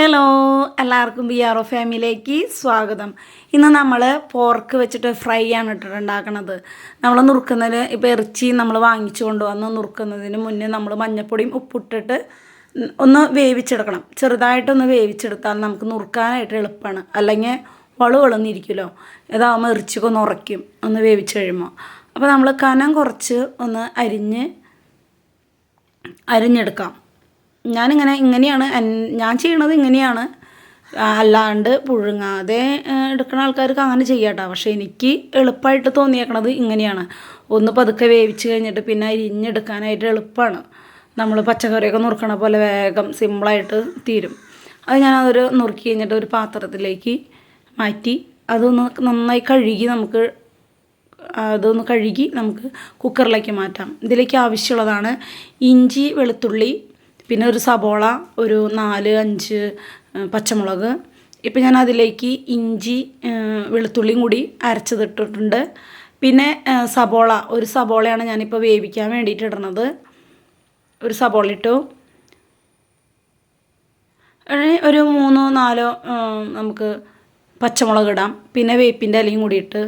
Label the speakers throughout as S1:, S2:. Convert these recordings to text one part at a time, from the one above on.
S1: Hello എല്ലാവർക്കും B R O ഫാമിലിയിലേക്ക് സ്വാഗതം. ഇന്ന് നമ്മൾ പോർക്ക് വെച്ചിട്ട് ഫ്രൈ ആണ് ഇട്ടിട്ട് നമ്മൾ നുറുക്കുന്നതിന് ഇപ്പോൾ ഇറച്ചി നമ്മൾ വാങ്ങിച്ചു കൊണ്ടുവന്ന് നുറുക്കുന്നതിന് മുന്നേ നമ്മൾ മഞ്ഞപ്പൊടിയും ഉപ്പിട്ടിട്ട് ഒന്ന് വേവിച്ചെടുക്കണം. ചെറുതായിട്ടൊന്ന് വേവിച്ചെടുത്താൽ നമുക്ക് നുറുക്കാനായിട്ട് എളുപ്പമാണ് അല്ലെങ്കിൽ വളു വളർന്നിരിക്കുമല്ലോ ഇതാകുമ്പോൾ ഇറച്ചിക്ക് ഒന്ന് ഉറയ്ക്കും. ഒന്ന് വേവിച്ച് കഴിയുമ്പോൾ അപ്പോൾ നമ്മൾ കനം കുറച്ച് ഒന്ന് അരിഞ്ഞ് അരിഞ്ഞെടുക്കാം. ഞാനിങ്ങനെ ഇങ്ങനെയാണ് ഞാൻ ചെയ്യണത് ഇങ്ങനെയാണ്. അല്ലാണ്ട് പുഴുങ്ങാതെ എടുക്കുന്ന ആൾക്കാർക്ക് അങ്ങനെ ചെയ്യാട്ടോ. പക്ഷേ എനിക്ക് എളുപ്പമായിട്ട് തോന്നിയേക്കണത് ഇങ്ങനെയാണ്. ഒന്ന് പതുക്കെ വേവിച്ച് കഴിഞ്ഞിട്ട് പിന്നെ അരിഞ്ഞെടുക്കാനായിട്ട് എളുപ്പമാണ് നമ്മൾ പച്ചക്കറിയൊക്കെ നുറുക്കണ പോലെ വേഗം സിമ്പിളായിട്ട് തീരും. അത് അതൊരു നുറുക്കി കഴിഞ്ഞിട്ട് ഒരു പാത്രത്തിലേക്ക് മാറ്റി അതൊന്ന് നന്നായി കഴുകി നമുക്ക് അതൊന്ന് കഴുകി നമുക്ക് കുക്കറിലേക്ക് മാറ്റാം. ഇതിലേക്ക് ആവശ്യമുള്ളതാണ് ഇഞ്ചി വെളുത്തുള്ളി പിന്നെ ഒരു സബോള ഒരു നാല് അഞ്ച് പച്ചമുളക്. ഇപ്പം ഞാൻ അതിലേക്ക് ഇഞ്ചി വെളുത്തുള്ളിയും കൂടി അരച്ചതിട്ടിട്ടുണ്ട്. പിന്നെ സബോള. ഒരു സബോളയാണ് ഞാനിപ്പോൾ വേവിക്കാൻ വേണ്ടിയിട്ട് ഇടുന്നത് ഒരു സബോള ഇട്ടു. ഒരു മൂന്നോ നാലോ നമുക്ക് പച്ചമുളക് ഇടാം. പിന്നെ വേപ്പിന്റെ ഇലയും ഇട്ട്.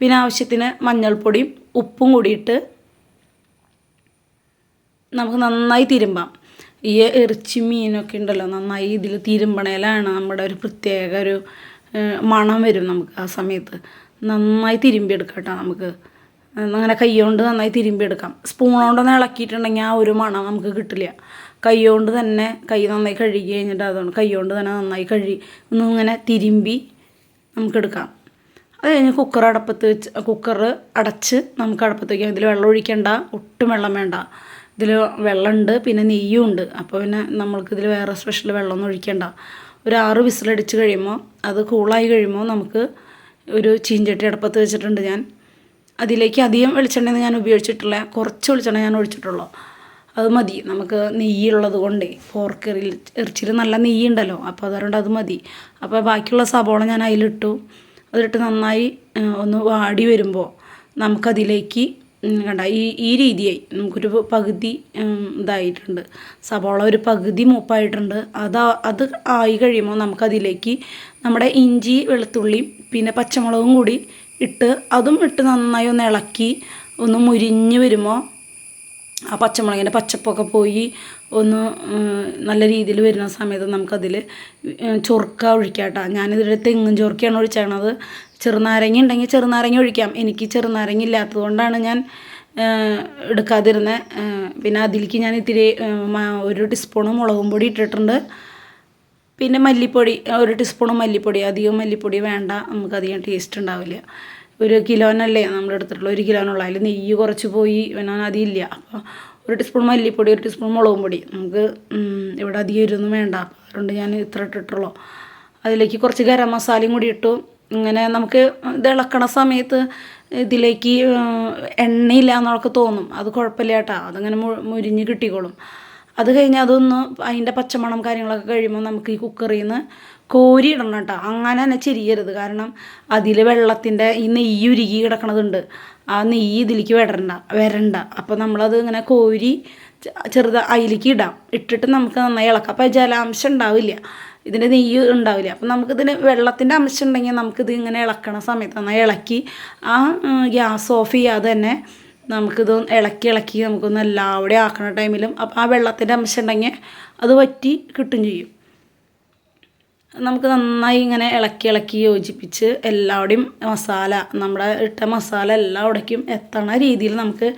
S1: പിന്നെ ആവശ്യത്തിന് മഞ്ഞൾപ്പൊടിയും ഉപ്പും കൂടിയിട്ട് നമുക്ക് നന്നായി തിരുമ്പാം. ഈ ഇറച്ചി മീനൊക്കെ ഉണ്ടല്ലോ നന്നായി ഇതിൽ തിരുമ്പണേലാണ് നമ്മുടെ ഒരു പ്രത്യേക ഒരു മണം വരും നമുക്ക് ആ സമയത്ത്. നന്നായി തിരുമ്പിയെടുക്കാം കേട്ടോ നമുക്ക്. അങ്ങനെ കൈ കൊണ്ട് നന്നായി തിരുമ്പിയെടുക്കാം. സ്പൂൺ കൊണ്ടൊന്ന് ഇളക്കിയിട്ടുണ്ടെങ്കിൽ ആ ഒരു മണം നമുക്ക് കിട്ടില്ല. കൈ കൊണ്ട് തന്നെ കൈ നന്നായി കഴുകി കഴിഞ്ഞിട്ട് അതുകൊണ്ട് കൈ കൊണ്ട് തന്നെ നന്നായി കഴുകി ഒന്ന് ഇങ്ങനെ തിരുമ്പി നമുക്കെടുക്കാം. അത് കഴിഞ്ഞ് കുക്കർ അടപ്പത്ത് വെച്ച് കുക്കർ അടച്ച് നമുക്ക് അടപ്പത്ത് വയ്ക്കാം ഇതിൽ വെള്ളം ഒഴിക്കേണ്ട ഒട്ടും വെള്ളം വേണ്ട. ഇതിൽ വെള്ളമുണ്ട് പിന്നെ നെയ്യും ഉണ്ട് അപ്പോൾ പിന്നെ നമ്മൾക്കിതിൽ വേറെ സ്പെഷ്യൽ വെള്ളമൊന്നും ഒഴിക്കേണ്ട. ഒരു ആറ് വിസിലടിച്ച് കഴിയുമ്പോൾ അത് കൂളായി കഴിയുമ്പോൾ നമുക്ക് ഒരു ചീഞ്ചട്ടി അടുപ്പത്ത് വെച്ചിട്ടുണ്ട് ഞാൻ. അതിലേക്ക് അധികം വെളിച്ചെണ്ണയൊന്നും ഞാൻ ഉപയോഗിച്ചിട്ടില്ല. കുറച്ച് വെളിച്ചെണ്ണ ഞാൻ ഒഴിച്ചിട്ടുള്ളൂ. അത് മതി. നമുക്ക് നെയ്യുള്ളത് കൊണ്ടേ പോർക്കറിൽ ഇറച്ചിയിൽ നല്ല നെയ്യുണ്ടല്ലോ. അപ്പോൾ അതുകൊണ്ട് അത് മതി. അപ്പോൾ ബാക്കിയുള്ള സബോള ഞാൻ അതിലിട്ടു. അതിലിട്ട് നന്നായി ഒന്ന് വാടി വരുമ്പോൾ നമുക്കതിലേക്ക് കണ്ട ഈ ഈ രീതിയായി. നമുക്കൊരു പകുതി ഇതായിട്ടുണ്ട്. സവാള ഒരു പകുതി മൂപ്പായിട്ടുണ്ട്. അത് അത് ആയി കഴിയുമ്പോൾ നമുക്കതിലേക്ക് നമ്മുടെ ഇഞ്ചി വെളുത്തുള്ളിയും പിന്നെ പച്ചമുളകും കൂടി ഇട്ട് അതും ഇട്ട് നന്നായി ഒന്ന് ഇളക്കി ഒന്ന് മുരിഞ്ഞ് വരുമ്പോൾ ആ പച്ചമുളകിന്റെ പച്ചപ്പൊക്കെ പോയി ഒന്ന് നല്ല രീതിയിൽ വരുന്ന സമയത്ത് നമുക്കതിൽ ചൊറുക്ക ഒഴിക്കാം കേട്ടോ ഞാനിതിൽ തെങ്ങും ചൊറുക്കയാണ് ഒഴിച്ചത് ചെറുനാരങ്ങ ഉണ്ടെങ്കിൽ ചെറുനാരങ്ങ ഒഴിക്കാം. എനിക്ക് ചെറുനാരങ്ങ ഇല്ലാത്തത് കൊണ്ടാണ് ഞാൻ എടുക്കാതിരുന്നത് പിന്നെ അതിലേക്ക് ഞാൻ ഇത്തിരി ഒരു ടീസ്പൂണ് മുളകും പൊടി ഇട്ടിട്ടുണ്ട്. പിന്നെ മല്ലിപ്പൊടി ഒരു ടീസ്പൂൺ മല്ലിപ്പൊടി. അധികം മല്ലിപ്പൊടി വേണ്ട. നമുക്കധികം ടേസ്റ്റ് ഉണ്ടാവില്ല. ഒരു കിലോനല്ലേ നമ്മൾ എടുത്തിട്ടുള്ളൂ. ഒരു കിലോനുള്ള. അതിൽ നെയ്യ് കുറച്ച് പോയി. പിന്നെ അതില്ല. അപ്പോൾ ഒരു ടീസ്പൂൺ മല്ലിപ്പൊടി ഒരു ടീസ്പൂൺ മുളകും പൊടി. നമുക്ക് ഇവിടെ അധികം ഇരുന്നും വേണ്ട. അതുകൊണ്ട് ഞാൻ ഇത്ര ഇട്ടിട്ടുള്ളൂ. അതിലേക്ക് കുറച്ച് ഗരം മസാലയും കൂടി ഇട്ടു. ഇങ്ങനെ നമുക്ക് ഇത് ഇളക്കണ സമയത്ത് ഇതിലേക്ക് എണ്ണയില്ല എന്നൊക്കെ തോന്നും. അത് കുഴപ്പമില്ല കേട്ടോ. അതങ്ങനെ മുരിഞ്ഞ് കിട്ടിക്കോളും. അത് കഴിഞ്ഞ് അതൊന്ന് അതിന്റെ പച്ചമണം കാര്യങ്ങളൊക്കെ കഴിയുമ്പോൾ നമുക്ക് ഈ കുക്കറിൽ നിന്ന് കോരി ഇടണം കേട്ടോ അങ്ങനെ തന്നെ ചെരിയരുത്. കാരണം അതിൽ വെള്ളത്തിന്റെ ഈ നെയ്യ് ഉരുകി കിടക്കണതുണ്ട്. ആ നെയ്യ് ഇതിലേക്ക് വരണ്ട വരണ്ട. അപ്പോൾ നമ്മളത് ഇങ്ങനെ കോരി ചെറുത് അതിലേക്ക് ഇടാം. ഇട്ടിട്ട് നമുക്ക് നന്നായി ഇളക്കാം. അപ്പോൾ ജലാംശം ഉണ്ടാവില്ല. ഇതിന്റെ നെയ്യ് ഉണ്ടാവില്ല. അപ്പം നമുക്കിതിന് വെള്ളത്തിന്റെ അംശം ഉണ്ടെങ്കിൽ നമുക്കിത് ഇങ്ങനെ ഇളക്കണ സമയത്ത് നന്നായി ഇളക്കി ആ ഗ്യാസ് ഓഫ് ചെയ്യാതെ തന്നെ നമുക്കിത് ഇളക്കി ഇളക്കി നമുക്കൊന്ന് എല്ലാവിടെ ആക്കണ ടൈമിലും ആ വെള്ളത്തിന്റെ അംശം ഉണ്ടെങ്കിൽ അത് വറ്റി കിട്ടും ചെയ്യും. നമുക്ക് നന്നായി ഇങ്ങനെ ഇളക്കി ഇളക്കി യോജിപ്പിച്ച് എല്ലാവിടെയും മസാല നമ്മുടെ ഇട്ട മസാല എല്ലാവിടേക്കും എത്തണ രീതിയിൽ നമുക്ക്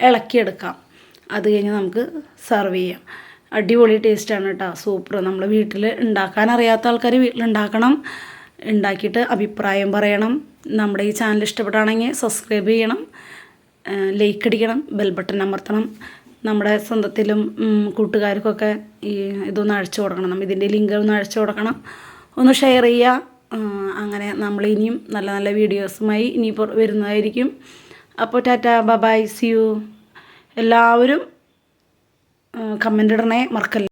S1: ഇളക്കിയെടുക്കാം. അത് കഴിഞ്ഞ് നമുക്ക് സെർവ് ചെയ്യാം. അടിപൊളി ടേസ്റ്റാണ് കേട്ടോ സൂപ്പർ നമ്മൾ വീട്ടിൽ ഉണ്ടാക്കാൻ അറിയാത്ത ആൾക്കാർ വീട്ടിലുണ്ടാക്കണം ഉണ്ടാക്കിയിട്ട് അഭിപ്രായം പറയണം. നമ്മുടെ ഈ ചാനൽ ഇഷ്ടപ്പെട്ടാണെങ്കിൽ സബ്സ്ക്രൈബ് ചെയ്യണം. ലൈക്ക് അടിക്കണം. ബെൽ ബട്ടൺ അമർത്തണം. നമ്മുടെ സ്വന്തത്തിലും കൂട്ടുകാർക്കൊക്കെ ഈ ഇതൊന്ന് അഴിച്ചു കൊടുക്കണം. നമ്മൾ ഇതിന്റെ ലിങ്ക് ഒന്ന് അഴിച്ചു കൊടുക്കണം. ഒന്ന് ഷെയർ ചെയ്യുക. അങ്ങനെ നമ്മൾ ഇനിയും നല്ല നല്ല വീഡിയോസുമായി ഇനിയിപ്പോൾ വരുന്നതായിരിക്കും. അപ്പോൾ tata bye bye see you. എല്ലാവരും കമന്റ് ഇടണേ മറക്കല്ല.